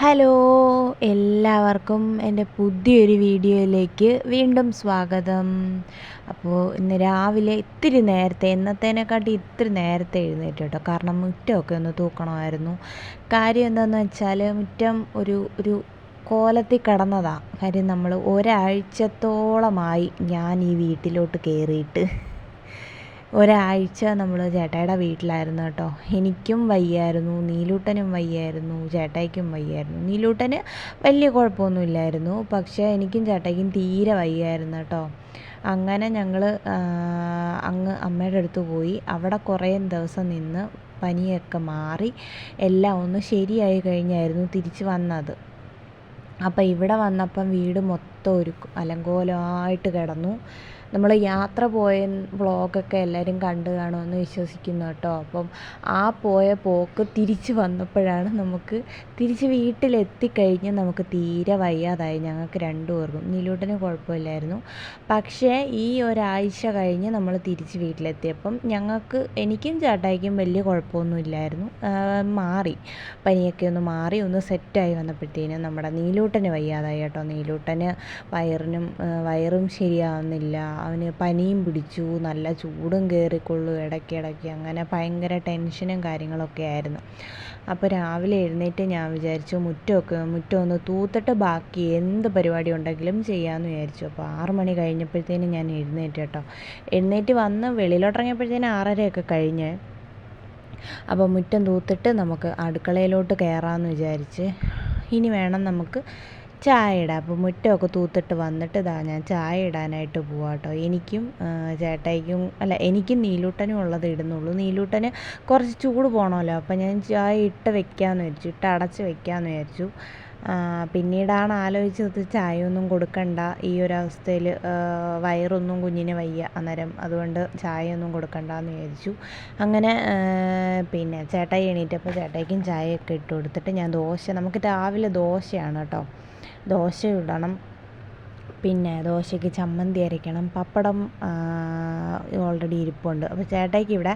Hello എല്ലാവർക്കും എന്റെ പുതിയൊരു വീഡിയോയിലേക്ക് വീണ്ടും സ്വാഗതം. അപ്പോൾ ഇന്ന് രാവിലെ ഇത്തിരി നേരത്തെ എന്നത്തേനെക്കാട്ടി ഇത്തിരി നേരത്തെ എഴുന്നേറ്റ് കേട്ടോ. കാരണം മുറ്റമൊക്കെ ഒന്ന് തൂക്കണമായിരുന്നു. കാര്യം എന്താണെന്ന് വെച്ചാൽ മുറ്റം ഒരു ഒരു കോലത്തിൽ കിടന്നതാണ് കാര്യം നമ്മൾ ഒരാഴ്ചത്തോളമായി ഞാൻ ഈ വീട്ടിലോട്ട് കയറിയിട്ട് ഒരാഴ്ച നമ്മൾ ചേട്ടായിയുടെ വീട്ടിലായിരുന്നു കേട്ടോ. എനിക്കും വയ്യായിരുന്നു നീലൂട്ടനും വയ്യായിരുന്നു ചേട്ടായിക്കും വയ്യായിരുന്നു. നീലൂട്ടന് വലിയ കുഴപ്പമൊന്നുമില്ലായിരുന്നു പക്ഷേ എനിക്കും ചേട്ടായിക്കും തീരെ വയ്യായിരുന്നു കേട്ടോ. അങ്ങനെ ഞങ്ങൾ അങ്ങ് അമ്മയുടെ അടുത്ത് പോയി. അവിടെ കുറേ ദിവസം നിന്ന് പനിയൊക്കെ മാറി എല്ലാം ഒന്ന് ശരിയായി കഴിഞ്ഞായിരുന്നു തിരിച്ച് വന്നത്. അപ്പോൾ ഇവിടെ വന്നപ്പം വീട് മൊത്തം ഒരു അലങ്കോലമായിട്ട് കിടന്നു. നമ്മൾ യാത്ര പോയ വ്ളോഗൊക്കെ എല്ലാവരും കണ്ടു കാണുമെന്ന് വിശ്വസിക്കുന്നു കേട്ടോ. അപ്പം ആ പോയ പോക്ക് തിരിച്ച് വന്നപ്പോഴാണ് നമുക്ക് തിരിച്ച് വീട്ടിലെത്തിക്കഴിഞ്ഞ് നമുക്ക് തീരെ വയ്യാതായി. ഞങ്ങൾക്ക് രണ്ടു പേർക്കും. നീലൂട്ടന് കുഴപ്പമില്ലായിരുന്നു. പക്ഷേ ഈ ഒരാഴ്ച കഴിഞ്ഞ് നമ്മൾ തിരിച്ച് വീട്ടിലെത്തിയപ്പം ഞങ്ങൾക്ക് എനിക്കും ചേട്ടായിക്കും വലിയ കുഴപ്പമൊന്നുമില്ലായിരുന്നു. മാറി. പനിയൊക്കെ ഒന്ന് മാറി ഒന്ന് സെറ്റായി വന്നപ്പോഴത്തേനും നമ്മുടെ നീലൂട്ടന് വയ്യാതായി കേട്ടോ. നീലൂട്ടന് വയറിനും വയറും ശരിയാവുന്നില്ല. അവന് പനിയും പിടിച്ചു. നല്ല ചൂടും കയറിക്കൊള്ളു ഇടയ്ക്കിടയ്ക്ക് അങ്ങനെ ഭയങ്കര ടെൻഷനും കാര്യങ്ങളൊക്കെ ആയിരുന്നു. അപ്പോൾ രാവിലെ എഴുന്നേറ്റ് ഞാൻ വിചാരിച്ചു മുറ്റമൊക്കെ മുറ്റം ഒന്ന് തൂത്തിട്ട് ബാക്കി എന്ത് പരിപാടി ഉണ്ടെങ്കിലും ചെയ്യാമെന്ന് വിചാരിച്ചു. അപ്പോൾ ആറ് മണി കഴിഞ്ഞപ്പോഴത്തേനും ഞാൻ എഴുന്നേറ്റ് കേട്ടോ. എഴുന്നേറ്റ് വന്ന് വെളിയിലോട്ടിറങ്ങിയപ്പോഴത്തേനും ആറരയൊക്കെ കഴിഞ്ഞ്. അപ്പോൾ മുറ്റം തൂത്തിട്ട് നമുക്ക് അടുക്കളയിലോട്ട് കയറാമെന്ന് വിചാരിച്ച്. ഇനി വേണം നമുക്ക് ചായ ഇടാം അപ്പോൾ മുറ്റമൊക്കെ തൂത്തിട്ട് വന്നിട്ട് ഇതാ ഞാൻ ചായ ഇടാനായിട്ട് പോവാം കേട്ടോ എനിക്കും ചേട്ടായിക്കും അല്ല എനിക്കും നീലൂട്ടനും ഉള്ളത് ഇടുന്നുള്ളൂ. നീലൂട്ടന് കുറച്ച് ചൂട് പോകണമല്ലോ അപ്പോൾ ഞാൻ ചായ ഇട്ട് വെക്കാമെന്ന് വിചാരിച്ചു ഇട്ട് അടച്ച് വെക്കാമെന്ന് വിചാരിച്ചു. പിന്നീടാണ് ആലോചിച്ചത് ചായയൊന്നും കൊടുക്കണ്ട. ഈ ഒരു അവസ്ഥയിൽ വയറൊന്നും കുഞ്ഞിന് വയ്യ അന്നേരം. അതുകൊണ്ട് ചായയൊന്നും കൊടുക്കണ്ടെന്ന് വിചാരിച്ചു. അങ്ങനെ പിന്നെ ചേട്ടായി എണീറ്റപ്പോൾ ചേട്ടായിക്കും ചായയൊക്കെ ഇട്ട് കൊടുത്തിട്ട് ഞാൻ ദോശ നമുക്ക് രാവിലെ ദോശയാണ് കേട്ടോ ദോശ ഇടണം. പിന്നെ ദോശയ്ക്ക് ചമ്മന്തി അരയ്ക്കണം. പപ്പടം ഓൾറെഡി ഇരിപ്പുണ്ട്. അപ്പോൾ ചേട്ടായിക്ക് ഇവിടെ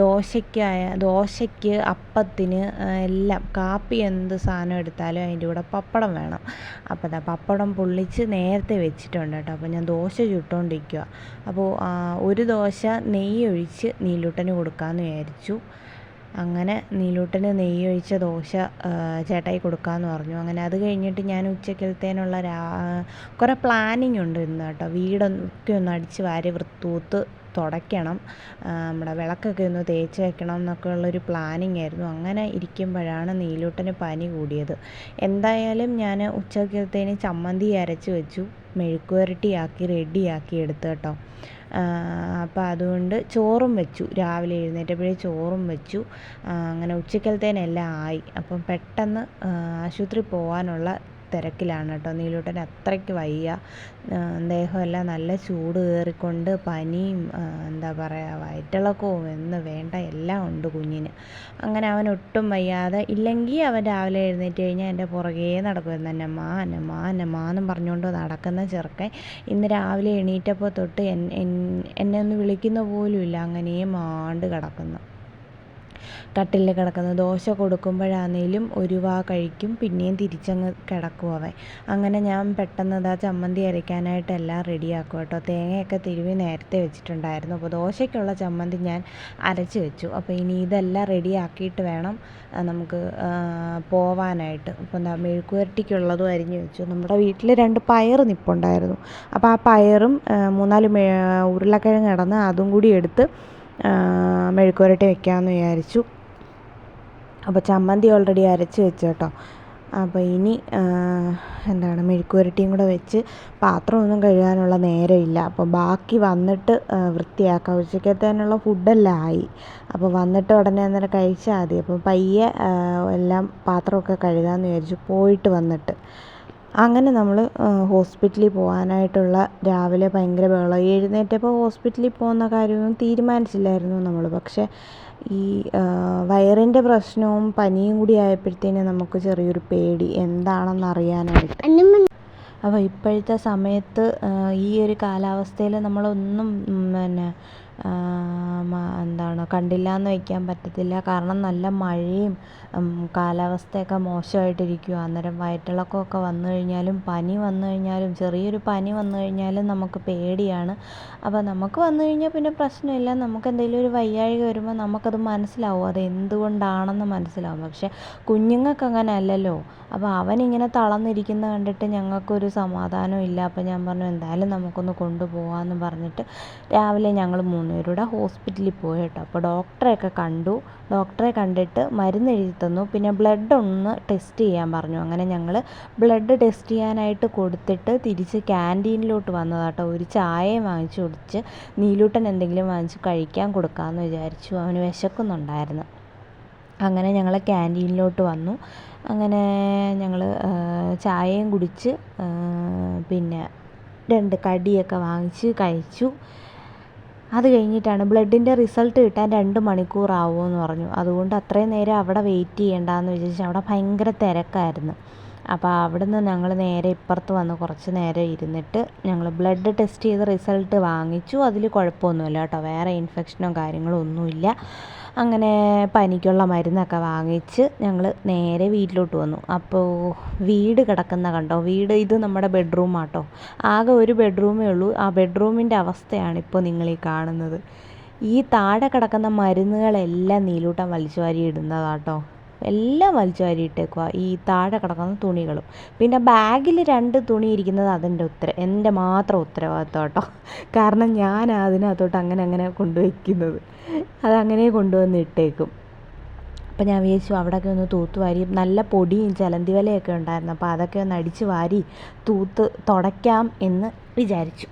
ദോശയ്ക്കായ ദോശയ്ക്ക് അപ്പത്തിന് എല്ലാം കാപ്പി എന്ത് സാധനം എടുത്താലും അതിന്റെ കൂടെ പപ്പടം വേണം. അപ്പോൾ അതാ പപ്പടം പൊള്ളിച്ച് നേരത്തെ വെച്ചിട്ടുണ്ട് കേട്ടോ. അപ്പോൾ ഞാൻ ദോശ ചുട്ടുകൊണ്ടിരിക്കുക അപ്പോൾ ഒരു ദോശ നെയ്യ് ഒഴിച്ച് നീലൂട്ടന് കൊടുക്കാമെന്ന് വിചാരിച്ചു. അങ്ങനെ നീലൂട്ടന് നെയ്യൊഴിച്ച ദോശ ചേട്ടായി കൊടുക്കാമെന്ന് പറഞ്ഞു. അങ്ങനെ അത് കഴിഞ്ഞിട്ട് ഞാൻ ഉച്ചക്കലത്തേനുള്ള രാ കുറേ പ്ലാനിങ് ഉണ്ട് ഇന്ന് കേട്ടോ. വീടൊക്കെ ഒന്ന് അടിച്ച് വാരി വൃത്തൂത്ത് തുടയ്ക്കണം. നമ്മുടെ വിളക്കൊക്കെ ഒന്ന് തേച്ച് വെക്കണം എന്നൊക്കെ ഉള്ളൊരു പ്ലാനിങ് ആയിരുന്നു. അങ്ങനെ ഇരിക്കുമ്പോഴാണ് നീലൂട്ടന് പനി കൂടിയത്. എന്തായാലും ഞാൻ ഉച്ചക്കലത്തേന് ചമ്മന്തി അരച്ച് വെച്ചു. മെഴുക്കുവരട്ടിയാക്കി റെഡിയാക്കി എടുത്തു കേട്ടോ. അപ്പോൾ അതുകൊണ്ട് ചോറും വെച്ചു. രാവിലെ എഴുന്നേറ്റപ്പോഴേ ചോറും വെച്ചു. അങ്ങനെ ഉച്ചക്കലത്തേനെല്ലാം ആയി. അപ്പം പെട്ടെന്ന് ആശുപത്രി പോകാനുള്ള തിരക്കിലാണ് കേട്ടോ. നീലൂട്ടൻ അത്രയ്ക്ക് വയ്യ. ദേഹമെല്ലാം നല്ല ചൂട് കയറിക്കൊണ്ട് പനിയും എന്താ പറയുക വയറ്റിളക്കവും എന്ന് വേണ്ട എല്ലാം ഉണ്ട് കുഞ്ഞിന്. അങ്ങനെ അവൻ ഒട്ടും വയ്യാതെ. ഇല്ലെങ്കിൽ അവൻ രാവിലെ എഴുന്നേറ്റ് കഴിഞ്ഞാൽ എന്റെ പുറകേ നടക്കുമായിരുന്നു. എന്നമ്മാ എന്നമ്മാ എന്നമ്മാ എന്നും പറഞ്ഞുകൊണ്ട് നടക്കുന്ന ചെറുക്കൻ ഇന്ന് രാവിലെ എണീറ്റപ്പോൾ തൊട്ട് എന്നെ ഒന്ന് വിളിക്കുന്ന പോലുമില്ല അങ്ങനെ മാണ്ട് കിടക്കുന്നു. കട്ടിലിൽ കിടക്കുന്നത് ദോശ കൊടുക്കുമ്പോഴാണേലും ഒരു വാ കഴിക്കും പിന്നെയും തിരിച്ചങ്ങ് കിടക്കും അവൻ. അങ്ങനെ ഞാൻ പെട്ടെന്ന് അതാ ചമ്മന്തി അരയ്ക്കാനായിട്ട് എല്ലാം റെഡിയാക്കും കേട്ടോ. തേങ്ങയൊക്കെ തിരുവി നേരത്തെ വെച്ചിട്ടുണ്ടായിരുന്നു. അപ്പോൾ ദോശയ്ക്കുള്ള ചമ്മന്തി ഞാൻ അരച്ച് വെച്ചു. അപ്പോൾ ഇനി ഇതെല്ലാം റെഡിയാക്കിയിട്ട് വേണം നമുക്ക് പോവാനായിട്ട്. അപ്പോൾ എന്താ മെഴുക്കുവരട്ടിക്കുള്ളതും അരിഞ്ഞ് വെച്ചു. നമ്മുടെ വീട്ടിൽ രണ്ട് പയർ നിപ്പുണ്ടായിരുന്നു. അപ്പോൾ ആ പയറും മൂന്നാൽ ഉരുളക്കിഴങ്ങ് കിടന്ന് അതും കൂടി എടുത്ത് മെഴുക്കുവരട്ടി വെക്കാമെന്ന് വിചാരിച്ചു. അപ്പോൾ ചമ്മന്തി ഓൾറെഡി അരച്ച് വെച്ചു കേട്ടോ. അപ്പോൾ ഇനി എന്താണ് മെഴുക്കുവരട്ടിയും കൂടെ വെച്ച് പാത്രമൊന്നും കഴുകാനുള്ള നേരമില്ല. അപ്പോൾ ബാക്കി വന്നിട്ട് വൃത്തിയാക്കാം. ഉച്ചക്കത്തേനുള്ള ഫുഡെല്ലാം ആയി. അപ്പോൾ വന്നിട്ട് ഉടനെ അന്നേരം കഴിച്ചാൽ മതി. അപ്പോൾ പയ്യെ എല്ലാം പാത്രമൊക്കെ കഴുകാമെന്ന് വിചാരിച്ചു പോയിട്ട് വന്നിട്ട്. അങ്ങനെ നമ്മൾ ഹോസ്പിറ്റലിൽ പോകാനായിട്ടുള്ള രാവിലെ ഭയങ്കര ബഹളം. എഴുന്നേറ്റപ്പോൾ ഹോസ്പിറ്റലിൽ പോകുന്ന കാര്യമൊന്നും തീരുമാനിച്ചില്ലായിരുന്നു നമ്മൾ പക്ഷേ ഈ വയറിന്റെ പ്രശ്നവും പനിയും കൂടി ആയപ്പോഴത്തേനും നമുക്ക് ചെറിയൊരു പേടി. എന്താണെന്ന് അറിയാനായിട്ട്. അപ്പോൾ ഇപ്പോഴത്തെ സമയത്ത് ഈ ഒരു കാലാവസ്ഥയിൽ നമ്മളൊന്നും പിന്നെ എന്താണ് കണ്ടില്ല എന്ന് വയ്ക്കാൻ പറ്റത്തില്ല. കാരണം നല്ല മഴയും കാലാവസ്ഥയൊക്കെ മോശമായിട്ടിരിക്കും അന്നേരം വയറ്റിളക്കമൊക്കെ വന്നു കഴിഞ്ഞാലും പനി വന്നു കഴിഞ്ഞാലും ചെറിയൊരു പനി വന്നു കഴിഞ്ഞാലും നമുക്ക് പേടിയാണ്. അപ്പോൾ നമുക്ക് വന്നു കഴിഞ്ഞാൽ പിന്നെ പ്രശ്നമില്ല. നമുക്ക് എന്തെങ്കിലും ഒരു വയ്യാഴിക വരുമ്പോൾ നമുക്കത് മനസ്സിലാവും. അത് എന്തുകൊണ്ടാണെന്ന് മനസ്സിലാവും. പക്ഷേ കുഞ്ഞുങ്ങൾക്ക് അങ്ങനെ അല്ലല്ലോ അപ്പോൾ അവൻ ഇങ്ങനെ തളർന്നിരിക്കുന്ന കണ്ടിട്ട് ഞങ്ങൾക്കൊരു സമാധാനം ഇല്ല. അപ്പോൾ ഞാൻ പറഞ്ഞു എന്തായാലും നമുക്കൊന്ന് കൊണ്ടുപോകാമെന്ന് പറഞ്ഞിട്ട് രാവിലെ ഞങ്ങൾ മൂന്നുപേരൂടെ ഹോസ്പിറ്റലിൽ പോയി കേട്ടോ. അപ്പോൾ ഡോക്ടറെയൊക്കെ കണ്ടു. ഡോക്ടറെ കണ്ടിട്ട് മരുന്ന് എഴുതി തന്നു. പിന്നെ ബ്ലഡ് ഒന്ന് ടെസ്റ്റ് ചെയ്യാൻ പറഞ്ഞു. അങ്ങനെ ഞങ്ങൾ ബ്ലഡ് ടെസ്റ്റ് ചെയ്യാനായിട്ട് കൊടുത്തിട്ട് തിരിച്ച് ക്യാന്റീനിലോട്ട് വന്നതാട്ടോ ഒരു ചായയും വാങ്ങിച്ചു കുടിച്ച് നീലൂട്ടൻ എന്തെങ്കിലും വാങ്ങിച്ച് കഴിക്കാൻ കൊടുക്കാമെന്ന് വിചാരിച്ചു. അവന് വിശക്കുന്നുണ്ടായിരുന്നു. അങ്ങനെ ഞങ്ങൾ ക്യാന്റീനിലോട്ട് വന്നു. അങ്ങനെ ഞങ്ങൾ ചായയും കുടിച്ച് പിന്നെ രണ്ട് കടിയൊക്കെ വാങ്ങിച്ച് കഴിച്ചു. അത് കഴിഞ്ഞിട്ടാണ് ബ്ലഡിന്റെ റിസൾട്ട് കിട്ടാൻ രണ്ട് മണിക്കൂറാവുമെന്ന് പറഞ്ഞു. അതുകൊണ്ട് അത്രയും നേരം അവിടെ വെയിറ്റ് ചെയ്യണ്ടെന്ന് വിചാരിച്ചു അവിടെ ഭയങ്കര തിരക്കായിരുന്നു. അപ്പോൾ അവിടെ നിന്ന് ഞങ്ങൾ നേരെ ഇപ്പുറത്ത് വന്ന് കുറച്ച് നേരം ഇരുന്നിട്ട് ഞങ്ങൾ ബ്ലഡ് ടെസ്റ്റ് ചെയ്ത് റിസൾട്ട് വാങ്ങിച്ചു. അതിൽ കുഴപ്പമൊന്നുമില്ല കേട്ടോ. വേറെ ഇൻഫെക്ഷനോ കാര്യങ്ങളോ ഒന്നുമില്ല. അങ്ങനെ പനിക്കുള്ള മരുന്നൊക്കെ വാങ്ങിച്ച് ഞങ്ങൾ നേരെ വീട്ടിലോട്ട് വന്നു. അപ്പോൾ വീട് കിടക്കുന്ന കണ്ടോ? വീട് ഇത് നമ്മുടെ ബെഡ്റൂം ആട്ടോ. ആകെ ഒരു ബെഡ്റൂമേ ഉള്ളൂ. ആ ബെഡ്റൂമിന്റെ അവസ്ഥയാണ് ഇപ്പോൾ നിങ്ങൾ ഈ കാണുന്നത്. ഈ താഴെ കിടക്കുന്ന മരുന്നുകളെല്ലാം നീലൂട്ടം വലിച്ചു വാരി ഇടുന്നതാട്ടോ. എല്ലാം വലിച്ചു ഈ താഴെ കിടക്കുന്ന തുണികളും. പിന്നെ ബാഗിൽ രണ്ട് തുണി ഇരിക്കുന്നത് അതിന്റെ ഉത്തര എന്റെ മാത്രം ഉത്തരവാദിത്തം കേട്ടോ. കാരണം ഞാൻ അതിനകത്തോട്ട് അങ്ങനെ അങ്ങനെ കൊണ്ടുവയ്ക്കുന്നത്. അതങ്ങനെ കൊണ്ടുവന്ന് ഇട്ടേക്കും. അപ്പം ഞാൻ വിചാരിച്ചു അവിടെയൊക്കെ ഒന്ന് തൂത്ത് വാരി നല്ല പൊടിയും ചിലന്തി വലയൊക്കെ ഉണ്ടായിരുന്നു. അപ്പോൾ അതൊക്കെ ഒന്ന് അടിച്ച് വാരി തൂത്ത് തുടയ്ക്കാം എന്ന് വിചാരിച്ചു.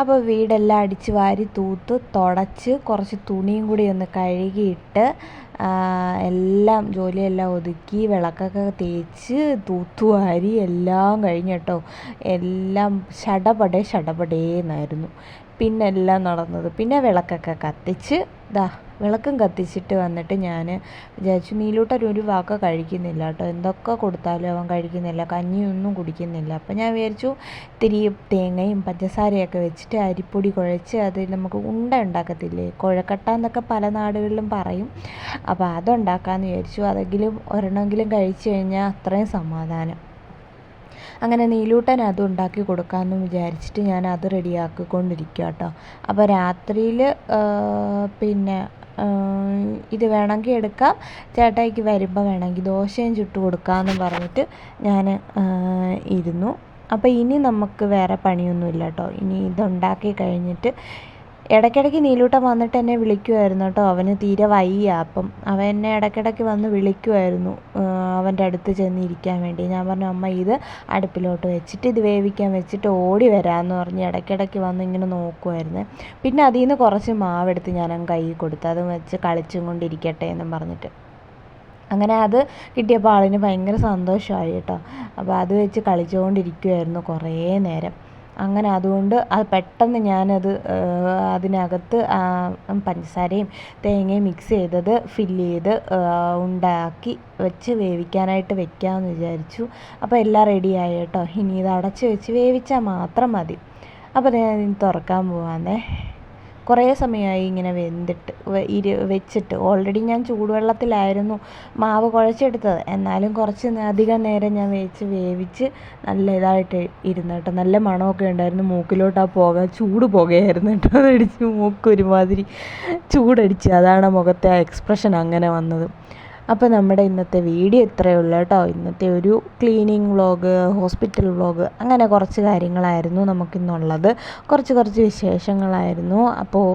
അപ്പോൾ വീടെല്ലാം അടിച്ച് വാരി തൂത്ത് തുടച്ച് കുറച്ച് തുണിയും കൂടി ഒന്ന് കഴുകിയിട്ട് എല്ലാം ജോലിയെല്ലാം ഒതുക്കി വിളക്കൊക്കെ തേച്ച് തൂത്തുവാരി എല്ലാം കഴിഞ്ഞ് കേട്ടോ. എല്ലാം ഷടപടേ ഷടപടേന്നായിരുന്നു പിന്നെ എല്ലാം നടന്നത്. പിന്നെ വിളക്കൊക്കെ കത്തിച്ച് ദാ വിളക്കും കത്തിച്ചിട്ട് വന്നിട്ട് ഞാൻ വിചാരിച്ചു നീലൂട്ടൻ ഒരു വാക്ക് കഴിക്കുന്നില്ല കേട്ടോ. എന്തൊക്കെ കൊടുത്താലും അവൻ കഴിക്കുന്നില്ല. കഞ്ഞിയൊന്നും കുടിക്കുന്നില്ല. അപ്പം ഞാൻ വിചാരിച്ചു ഇത്തിരി തേങ്ങയും പഞ്ചസാരയൊക്കെ വെച്ചിട്ട് അരിപ്പൊടി കുഴച്ച് അത് നമുക്ക് ഉണ്ട ഉണ്ടാക്കത്തില്ലേ? കുഴക്കട്ട എന്നൊക്കെ പല നാടുകളിലും പറയും. അപ്പോൾ അതുണ്ടാക്കാമെന്ന് വിചാരിച്ചു. അതെങ്കിലും ഒരെണ്ണമെങ്കിലും കഴിച്ചു കഴിഞ്ഞാൽ അത്രയും സമാധാനം. അങ്ങനെ നീലൂട്ടൻ അത് ഉണ്ടാക്കി കൊടുക്കാമെന്ന് വിചാരിച്ചിട്ട് ഞാൻ അത് റെഡിയാക്കിക്കൊണ്ടിരിക്കുക കേട്ടോ. അപ്പോൾ രാത്രിയിൽ പിന്നെ ഇത് വേണമെങ്കിൽ എടുക്കാം. ചേട്ടായിക്ക് വരുമ്പോൾ വേണമെങ്കിൽ ദോശയും ചുട്ട് കൊടുക്കാമെന്ന് പറഞ്ഞിട്ട് ഞാൻ ഇരുന്നു. അപ്പോൾ ഇനി നമുക്ക് വേറെ പണിയൊന്നുമില്ല കേട്ടോ ഇനി ഇതുണ്ടാക്കി കഴിഞ്ഞിട്ട് ഇടയ്ക്കിടയ്ക്ക് നീലൂട്ടം വന്നിട്ട് എന്നെ വിളിക്കുമായിരുന്നു കേട്ടോ അവന് തീരെ വയ്യ. അപ്പം അവൻ എന്നെ ഇടയ്ക്കിടയ്ക്ക് വന്ന് വിളിക്കുമായിരുന്നു അവന്റെ അടുത്ത് ചെന്നിരിക്കാൻ വേണ്ടി. ഞാൻ പറഞ്ഞു അമ്മ ഇത് അടുപ്പിലോട്ട് വെച്ചിട്ട് ഇത് വേവിക്കാൻ വെച്ചിട്ട് ഓടി വരാമെന്ന് പറഞ്ഞ് ഇടയ്ക്കിടയ്ക്ക് വന്ന് ഇങ്ങനെ നോക്കുമായിരുന്നു പിന്നെ അതിൽ നിന്ന് കുറച്ച് മാവെടുത്ത് ഞാൻ കൈ കൊടുത്തു. അത് വെച്ച് കളിച്ചും കൊണ്ടിരിക്കട്ടെ എന്നും പറഞ്ഞിട്ട്. അങ്ങനെ അത് കിട്ടിയപ്പോൾ ആളിന് ഭയങ്കര സന്തോഷമായി കേട്ടോ. അപ്പോൾ അത് വെച്ച് കളിച്ചുകൊണ്ടിരിക്കുമായിരുന്നു കുറേ നേരം. അങ്ങനെ അതുകൊണ്ട് അത് പെട്ടെന്ന് ഞാനത് അതിനകത്ത് പഞ്ചസാരയും തേങ്ങയും മിക്സ് ചെയ്തത് ഫില്ല് ചെയ്ത് ഉണ്ടാക്കി വെച്ച് വേവിക്കാനായിട്ട് വെക്കാമെന്ന് വിചാരിച്ചു. അപ്പോൾ എല്ലാം റെഡിയായി കേട്ടോ. ഇനി ഇത് അടച്ച് വെച്ച് വേവിച്ചാൽ മാത്രം മതി. അപ്പോൾ ഞാൻ തുറക്കാൻ പോവാന്നേ. കുറേ സമയമായി ഇങ്ങനെ വെന്തിട്ട് ഇരു വെച്ചിട്ട്. ഓൾറെഡി ഞാൻ ചൂടുവെള്ളത്തിലായിരുന്നു മാവ് കുഴച്ചെടുത്തത്. എന്നാലും കുറച്ച് അധികം നേരം ഞാൻ വെച്ച് വേവിച്ച് നല്ല ഇതായിട്ട് ഇരുന്നു കേട്ടോ. നല്ല മണമൊക്കെ ഉണ്ടായിരുന്നു. മൂക്കിലോട്ട് ആ പുക ചൂട് പുകയായിരുന്നു കേട്ടോ. അതടിച്ച് മൂക്ക് ഒരുമാതിരി ചൂടടിച്ച്. അതാണ് മുഖത്തെ ആ എക്സ്പ്രഷൻ അങ്ങനെ വന്നത്. അപ്പോൾ നമ്മുടെ ഇന്നത്തെ വീഡിയോ ഇത്രയേ ഉള്ളൂ കേട്ടോ. ഇന്നത്തെ ഒരു ക്ലീനിങ് വ്ളോഗ് ഹോസ്പിറ്റൽ വ്ളോഗ് അങ്ങനെ കുറച്ച് കാര്യങ്ങളായിരുന്നു നമുക്കിന്നുള്ളത്. കുറച്ച് കുറച്ച് വിശേഷങ്ങളായിരുന്നു. അപ്പോൾ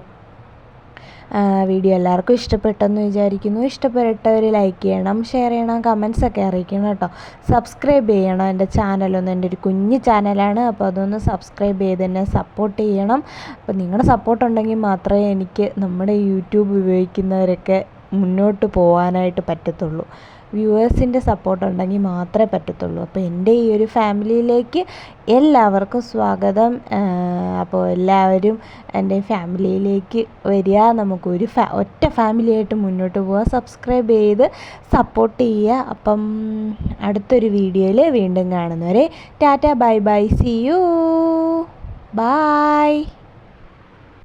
വീഡിയോ എല്ലാവർക്കും ഇഷ്ടപ്പെട്ടെന്ന് വിചാരിക്കുന്നു. ഇഷ്ടപ്പെട്ടവർ ലൈക്ക് ചെയ്യണം ഷെയർ ചെയ്യണം കമൻസ് ഒക്കെ അറിയിക്കണം കേട്ടോ. സബ്സ്ക്രൈബ് ചെയ്യണം. എന്റെ ചാനലൊന്ന് എന്റെ ഒരു കുഞ്ഞു ചാനലാണ് അപ്പോൾ അതൊന്ന് സബ്സ്ക്രൈബ് ചെയ്ത് തന്നെ സപ്പോർട്ട് ചെയ്യണം. അപ്പോൾ നിങ്ങളുടെ സപ്പോർട്ട് ഉണ്ടെങ്കിൽ മാത്രമേ എനിക്ക് നമ്മുടെ യൂട്യൂബ് ഉപയോഗിക്കുന്നവരൊക്കെ മുന്നോട്ട് പോകാനായിട്ട് പറ്റത്തുള്ളൂ. വ്യൂവേഴ്സിന്റെ സപ്പോർട്ട് ഉണ്ടെങ്കിൽ മാത്രമേ പറ്റത്തുള്ളൂ. അപ്പോൾ എന്റെ ഈ ഒരു ഫാമിലിയിലേക്ക് എല്ലാവർക്കും സ്വാഗതം. അപ്പോൾ എല്ലാവരും എന്റെ ഫാമിലിയിലേക്ക് വരിക. നമുക്കൊരു ഫാ ഒറ്റ ഫാമിലിയായിട്ട് മുന്നോട്ട് പോവുക. സബ്സ്ക്രൈബ് ചെയ്ത് സപ്പോർട്ട് ചെയ്യുക. അപ്പം അടുത്തൊരു വീഡിയോയിൽ വീണ്ടും കാണുന്നവരെ tata bye bye see you. Bye.